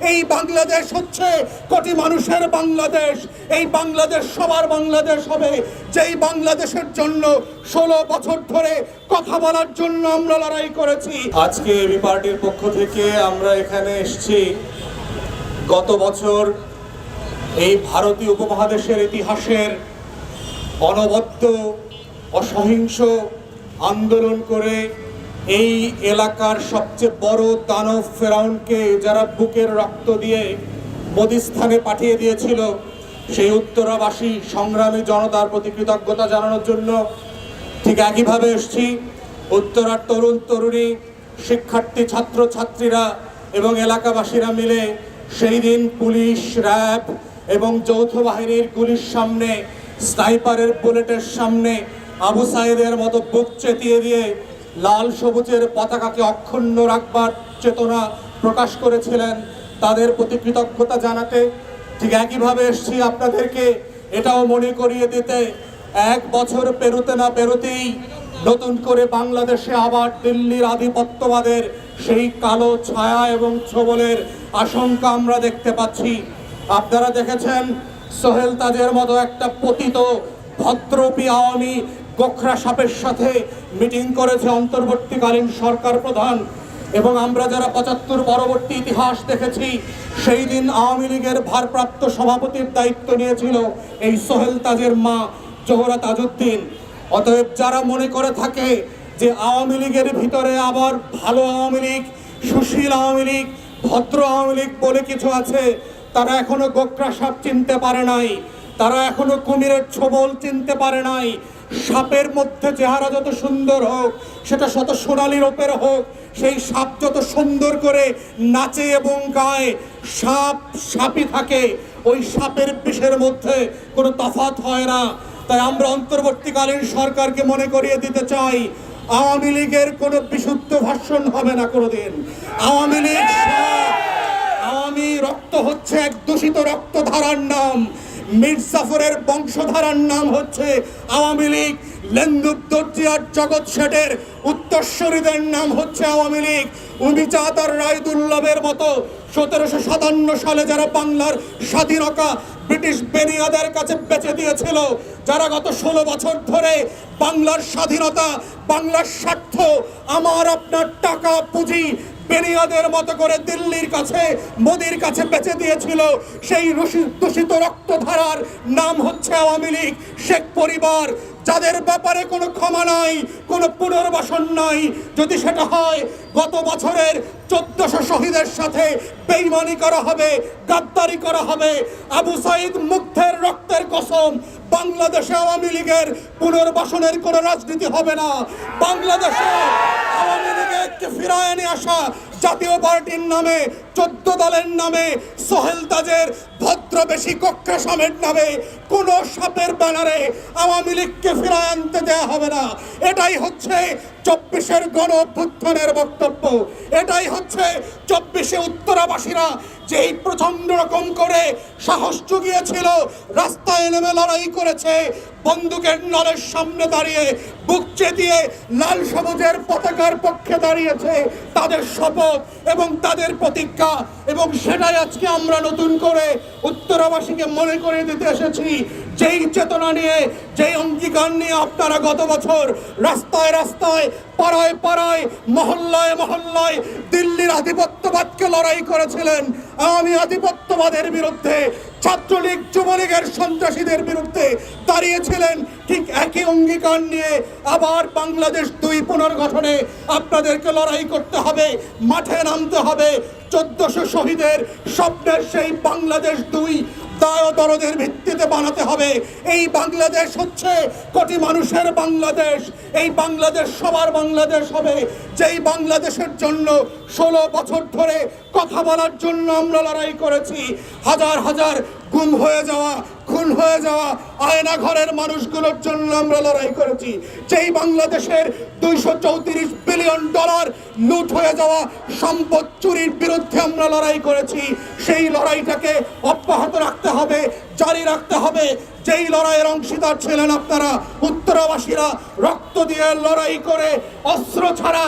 এই বাংলাদেশ হচ্ছে কোটি মানুষের বাংলাদেশ। এই বাংলাদেশ সবার বাংলাদেশ হবে। যেই বাংলাদেশের জন্য ষোলো বছর ধরে কথা বলার জন্য আমরা লড়াই করেছি। আজকে এবি পার্টির পক্ষ থেকে আমরা এখানে এসেছি। গত বছর এই ভারতীয় উপমহাদেশের ইতিহাসের অনবদ্য অসহিংস আন্দোলন করে এই এলাকার সবচেয়ে বড় দানব ফেরাউনকে যারা বুকের রক্ত দিয়ে বদিস্থানে পাঠিয়ে দিয়েছিল, সেই উত্তরাবাসী সংগ্রামী জনতার প্রতি কৃতজ্ঞতা জানানোর জন্য ঠিক একইভাবে এসছি। উত্তরার তরুণ তরুণী, শিক্ষার্থী ছাত্র ছাত্রীরা এবং এলাকাবাসীরা মিলে সেই দিন পুলিশ, র্যাব এবং যৌথ বাহিনীর গুলির সামনে, স্নাইপারের বুলেটের সামনে আবু সাইদের মতো বুক চেতিয়ে দিয়ে লাল সবুজের পতাকাকে অক্ষুণ্ণ রাখবার চেতনা প্রকাশ করেছিলেন। তাদের প্রতি কৃতজ্ঞতা জানাতে ঠিক একইভাবে এসছি আপনাদেরকে। এটাও মনে করিয়ে দিতে, এক বছর পেরোতে না পেরোতেই নতুন করে বাংলাদেশে আবার দিল্লির আধিপত্যবাদের সেই কালো ছায়া এবং ছবলের আশঙ্কা আমরা দেখতে পাচ্ছি। আপনারা দেখেছেন সোহেল তাজের মতো একটা পতিত, ভদ্রপি আওয়ামী গোখরা সাপের সাথে মিটিং করেছে অন্তর্বর্তীকালীন সরকার প্রধান। এবং আমরা যারা পঁচাত্তর পরবর্তী ইতিহাস দেখেছি, সেই দিন আওয়ামী লীগের ভারপ্রাপ্ত সভাপতির দায়িত্ব নিয়েছিল এই সোহেল তাজের মা জোহরা তাজউদ্দিন। অতএব যারা মনে করে থাকে যে আওয়ামী লীগের ভিতরে আবার ভালো আওয়ামী লীগ, সুশীল আওয়ামী লীগ, ভদ্র আওয়ামী লীগ বলে কিছু আছে, তারা এখনও গোকরা সাপ চিনতে পারে নাই। তারা এখনও কুমিরের ছোবল চিনতে পারে নাই। সাপের মধ্যে চেহারা যত সুন্দর হোক, সেটা শত সোনালি রূপের হোক, সেই সাপ যত সুন্দর করে নাচে এবং গায়, সাপ সাপই থাকে। ওই সাপের বিষের মধ্যে কোনো তফাৎ হয় না। তাই আমরা অন্তর্বর্তীকালীন সরকারকে মনে করিয়ে দিতে চাই, আওয়ামী লীগের কোনো বিশুদ্ধ ভাষণ হবে না কোনোদিন। আওয়ামী লীগ, আওয়ামী রক্ত হচ্ছে এক দূষিত রক্তধারার নাম। মীর জাফরের বংশধারার নাম হচ্ছে আওয়ামী লীগ। লেন্দুব দর্জিয়ার জগৎ শেঠের উত্তরস্বরীদের নাম হচ্ছে আওয়ামী লীগ। উমিচাঁদ আর রায়দুল্লভের মতো সতেরোশো সাতান্ন সালে যারা বাংলার স্বাধীনতা ব্রিটিশ বেনিয়াদের কাছে বেঁচে দিয়েছিল, যারা গত ষোলো বছর ধরে বাংলার স্বাধীনতা, বাংলার স্বার্থ, আমার আপনার টাকা পুঁজি বেনিয়াদের মতো করে দিল্লির কাছে, মোদির কাছে বেঁচে দিয়েছিল। সেই দূষিত রক্তধারার নাম হচ্ছে আওয়ামী লীগ। শেখ পরিবার যাদের ব্যাপারে কোনো ক্ষমা নাই, কোনো পুনর্বাসন নাই, যদি সেটা হয়, গত বছরের চোদ্দশো শহীদের সাথে বেইমানি করা হবে, গাদ্দারি করা হবে। আবু সাইদ মুগ্ধের রক্তের কসম, বাংলাদেশে আওয়ামী লীগের পুনর্বাসনের কোনো রাজনীতি হবে না। বাংলাদেশে আওয়ামী লীগকে ফিরায় নিয়ে আসা জাতীয় পার্টির নামে, চোদ্দ দলের নামে, সোহেল তাজের ভদ্রবেশী কক্ষা সামের নামে, কোনো সাপের ব্যানারে আওয়ামী লীগকে ফিরায় আনতে দেওয়া হবে না। এটাই হচ্ছে চব্বিশের গণ অভ্যুত্থানের বক্তব্য। এটাই হচ্ছে চব্বিশে উত্তরাবাসীরা যেই প্রচণ্ড রকম করে সাহস জুগিয়েছিল, রাস্তায় নেমে লড়াই করেছে, বন্দুকের নলের সামনে দাঁড়িয়ে বুক চেতিয়ে লাল সবুজের পতাকার পক্ষে দাঁড়িয়েছে তাদের শপথ এবং তাদের প্রতিজ্ঞা। এবং সেটাই আজকে আমরা নতুন করে উত্তরাবাসীকে মনে করে দিতে এসেছি। যেই চেতনা নিয়ে, যেই অঙ্গীকার নিয়ে আপনারা গত বছর রাস্তায় রাস্তায়, পাড়ায় পাড়ায়, মহল্লায় মহল্লায় দিল্লির আধিপত্যবাদকে লড়াই করেছিলেন আওয়ামী আধিপত্যবাদের বিরুদ্ধে, ছাত্রলীগ, যুবলীগের সন্ত্রাসীদের বিরুদ্ধে দাঁড়িয়েছিলেন। ঠিক একই অঙ্গীকার নিয়ে আবার বাংলাদেশ দুই পুনর্গঠনে আপনাদেরকে লড়াই করতে হবে, মাঠে নামতে হবে। চোদ্দশো শহীদের স্বপ্নের সেই বাংলাদেশ দুই দায় দরদের ভিত্তিতে বানাতে হবে। এই বাংলাদেশ হচ্ছে কোটি মানুষের বাংলাদেশ। এই বাংলাদেশ সবার বাংলাদেশ হবে। যেই বাংলাদেশের জন্য ষোলো বছর ধরে কথা বলার জন্য আমরা লড়াই করেছি, হাজার হাজার গুম হয়ে যাওয়া, খুন হয়ে যাওয়া আয়না ঘরের মানুষগুলোর জন্য আমরা লড়াই করেছি। যেই বাংলাদেশের দুইশো চৌত্রিশ লুট হয়ে যাওয়া সম্পদ চুরির বিরুদ্ধে আমরা লড়াই করেছি। সেই লড়াইটাকে অব্যাহত রাখতে হবে, জারি রাখতে হবে। যেই লড়াইয়ের অংশীদার ছিলেন আপনারা, উত্তরাবাসীরা রক্ত দিয়ে লড়াই করে, অস্ত্র ছাড়া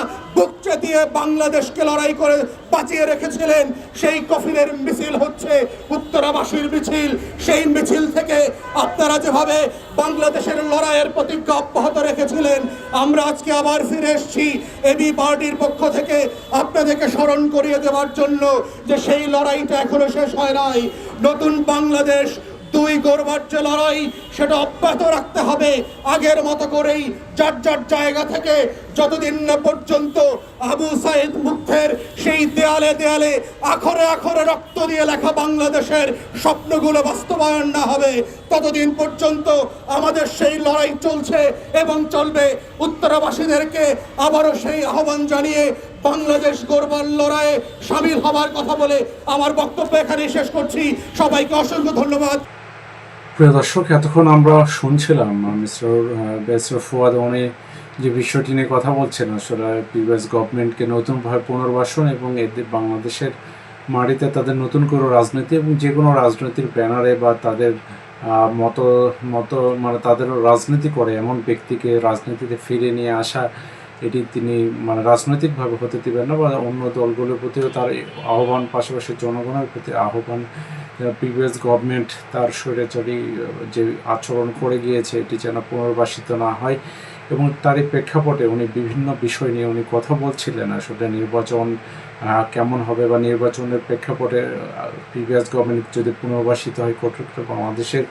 দিয়ে বাংলাদেশকে লড়াই করে বাঁচিয়ে রেখেছিলেন। সেই কফিলের মিছিল হচ্ছে উত্তরাবাসীর মিছিল। সেই মিছিল থেকে আপনারা যেভাবে বাংলাদেশের লড়াইয়ের প্রতিজ্ঞা অব্যাহত রেখেছিলেন, আমরা আজকে আবার ফিরে এসেছি এবি পার্টির পক্ষ থেকে আপনাদেরকে স্মরণ করিয়ে দেওয়ার জন্য যে সেই লড়াইটা এখনও শেষ হয় নাই। নতুন বাংলাদেশ দুই গড়বার যে লড়াই, সেটা অব্যাহত রাখতে হবে। আগের মতো করেই যার যার জায়গা থেকে যতদিন না পর্যন্ত আবু সাইদ মুগ্ধের সেই দেয়ালে দেয়ালে আখরে আখরে রক্ত দিয়ে লেখা বাংলাদেশের স্বপ্নগুলো বাস্তবায়ন না হবে, ততদিন পর্যন্ত আমাদের সেই লড়াই চলছে এবং চলবে। উত্তরাবাসীদেরকে আবারও সেই আহ্বান জানিয়ে বাংলাদেশ গড়বার লড়াইয়ে সামিল হবার কথা বলে আমার বক্তব্য এখানেই শেষ করছি। সবাইকে অসংখ্য ধন্যবাদ। প্রিয় দর্শক, এতক্ষণ আমরা শুনছিলাম মিস্টার বেসর ফুয়াদ উনি যে বিষয়টি নিয়ে কথা বলছেন, আসলে প্রিভিয়াস গভর্নমেন্টকে নতুনভাবে পুনর্বাসন এবং এদের বাংলাদেশের মাটিতে তাদের নতুন করে রাজনীতি এবং যে কোনো রাজনীতির ব্যানারে বা তাদের মতো মতো মানে তাদের রাজনীতি করে, এমন ব্যক্তিকে রাজনীতিতে ফিরে নিয়ে আসা, এটি তিনি মানে রাজনৈতিকভাবে হতে দিবেন না বা অন্য দলগুলোর প্রতিও তার আহ্বান, পাশাপাশি জনগণের প্রতি আহ্বান প্রিভিয়াস গভর্নমেন্ট তার স্বৈরাচারী যে আচরণ করে গিয়েছে, এটি যেন পুনর্বাসিত না হয় এবং তারই প্রেক্ষাপটে উনি বিভিন্ন বিষয় নিয়ে উনি কথা বলছিলেন। আসলে নির্বাচন কেমন হবে বা নির্বাচনের প্রেক্ষাপটে প্রিভিয়াস গভর্নমেন্ট যদি পুনর্বাসিত হয় কঠোর বাংলাদেশের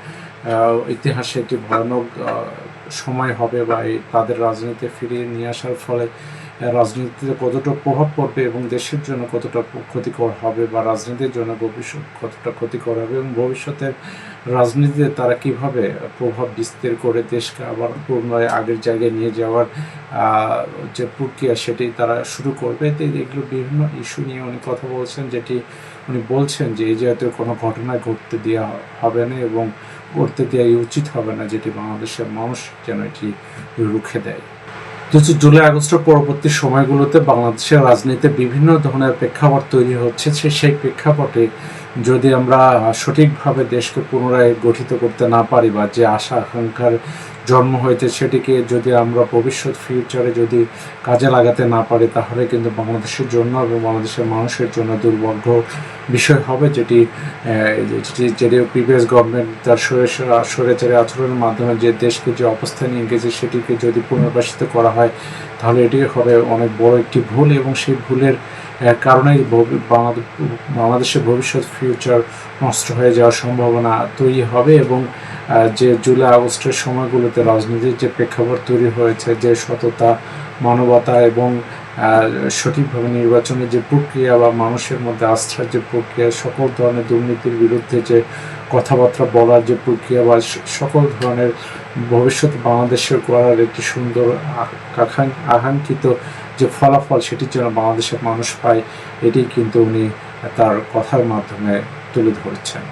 ইতিহাসে একটি ভয়ানক সময় হবে বা তাদের রাজনীতি ফিরিয়ে নিয়ে আসার ফলে রাজনীতিতে কতটা প্রভাব পড়বে এবং দেশের জন্য কতটা ক্ষতিকর হবে বা রাজনীতির জন্য ভবিষ্যৎ কতটা ক্ষতিকর হবে এবং ভবিষ্যতের রাজনীতিতে তারা কীভাবে প্রভাব বিস্তার করে দেশকে আবার পুনরায় আগের জায়গায় নিয়ে যাওয়ার যে প্রক্রিয়া সেটি তারা শুরু করবে। এগুলো বিভিন্ন ইস্যু নিয়ে উনি কথা বলছেন, যেটি উনি বলছেন যে এই জাতীয় কোনো ঘটনা ঘটতে দেওয়া হবে না এবং করতে দেওয়া উচিত হবে না, যেটি বাংলাদেশের মানুষ যেন এটি রুখে দেয়। কিন্তু জুলাই আগস্টের পরবর্তী সময়গুলোতে বাংলাদেশের রাজনীতিতে বিভিন্ন ধরনের প্রেক্ষাপট তৈরি হচ্ছে। সেই প্রেক্ষাপটে যদি আমরা সঠিকভাবে দেশকে পুনরায় গঠিত করতে না পারি বা যে আশা, আকাঙ্ক্ষার জন্ম হয়েছে সেটিকে যদি আমরা ভবিষ্যৎ ফিউচারে যদি কাজে লাগাতে না পারি, তাহলে কিন্তু বাংলাদেশের জন্য এবং বাংলাদেশের মানুষের জন্য দুর্ভাগ্য বিষয় হবে যেটি যেটি প্রিভিয়াস গভর্নমেন্ট তার স্বৈরাচারী আচরণের মাধ্যমে যে দেশকে যে অবস্থায় নিয়ে গেছে সেটিকে যদি পুনর্বাসিত করা হয় তাহলে এটি হবে অনেক বড় একটি ভুল এবং সেই ভুলের কারণে বাংলাদেশের ভবিষ্যৎ ফিউচার নষ্ট হয়ে যাওয়ার সম্ভাবনা তৈরি হবে এবং যে জুলাই আগস্টের সময়গুলোতে রাজনীতির যে প্রেক্ষাপট তৈরি হয়েছে, যে সততা, মানবতা এবং সঠিকভাবে নির্বাচনের যে প্রক্রিয়া বা মানুষের মধ্যে আস্থার যে প্রক্রিয়া, সকল ধরনের দুর্নীতির বিরুদ্ধে যে কথাবার্তা বলার যে প্রক্রিয়া বা সকল ধরনের ভবিষ্যৎ বাংলাদেশের করার একটি সুন্দর আকাঙ্ক্ষিত যে ফলাফল সেটির জন্য বাংলাদেশের মানুষ পায়, এটি কিন্তু উনি তার কথার মাধ্যমে তুলে ধরেছেন।